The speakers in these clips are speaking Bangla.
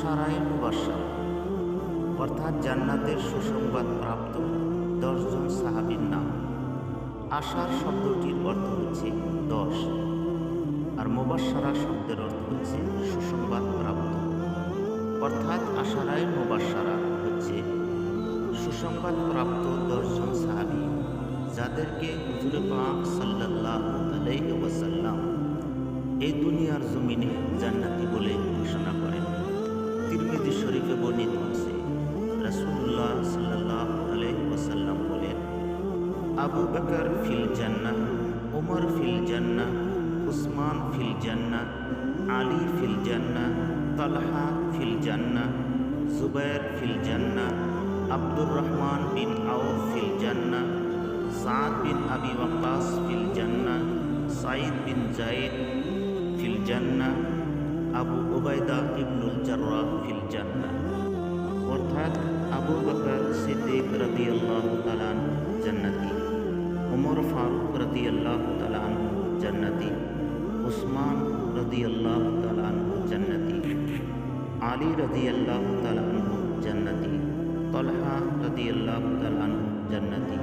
আশারায় মুবাসার অর্থাৎ জান্নাতের সুসংবাদ প্রাপ্ত দশজন সাহাবীর নাম। আশার শব্দটির অর্থ হচ্ছে দশ। আর মুবাসারা শব্দের অর্থ হচ্ছে সুসংবাদ প্রাপ্ত। অর্থাৎ আশারায় মুবাসারা হচ্ছে সুসংবাদ প্রাপ্ত দশজন সাহাবী যাদেরকে হুজুর পাক সাল্লাল্লাহু আলাইহি এই দুনিয়ার জমিনে জান্নাতি বলে ঘোষণা আবু বকর ফিল জান্নাহ, ওমর ফিল জান্নাহ, উসমান ফিল জান্নাহ, আলী ফিল জান্নাহ, তালহা ফিল জান্নাহ, জুবাইর ফিল জান্নাহ, আব্দুর রহমান বিন আউফ ফিল জান্নাহ, সাদ বিন আবি ওয়াক্কাস ফিল জান্নাহ সাইদ বিন জায়েদ ফিল জান্নাহ, আবু ওবায়দা ইবনুল জাররাহ ফিল জান্নাহ। অর্থাৎ আবু বকর সিদ্দিক ফারুক রাদিয়াল্লাহু তাআলা জান্নাতি, উসমান রাদিয়াল্লাহু তাআলা জান্নাতি, আলী রাদিয়াল্লাহু তাআলা জান্নাতি, তলহা রাদিয়াল্লাহু তাআলা জান্নাতি,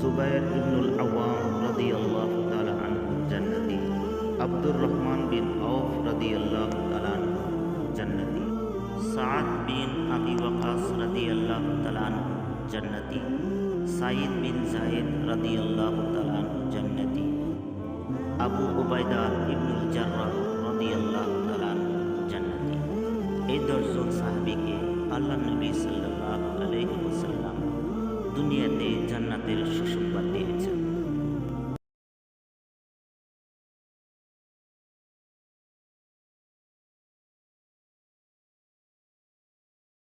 জুবাইর ইবনুল আওয়াম রাদিয়াল্লাহু তাআলা আনহু জান্নাতি, আব্দুর রহমান বিন আউফ রাদিয়াল্লাহু তাআলা আনহু জান্নাতি, সাদ বিন আবি ওয়াকাস রাদিয়াল্লাহু তাআলা আনহু জান্নাতি। সাইদ বিন জায়েদ রাদি আল্লাহ আনহু জান্নাতি। আবু ওবায়দা ইবনুল জাররাহ রাদিয়াল্লাহু আল্লাহ আনহু জান্নাতি। এই দশজন সাহাবিকে আল্লাহ নবী সাল্লাল্লাহু আলাইহি ওয়াসাল্লাম দুনিয়াতে জান্নাতের সুসংবাদ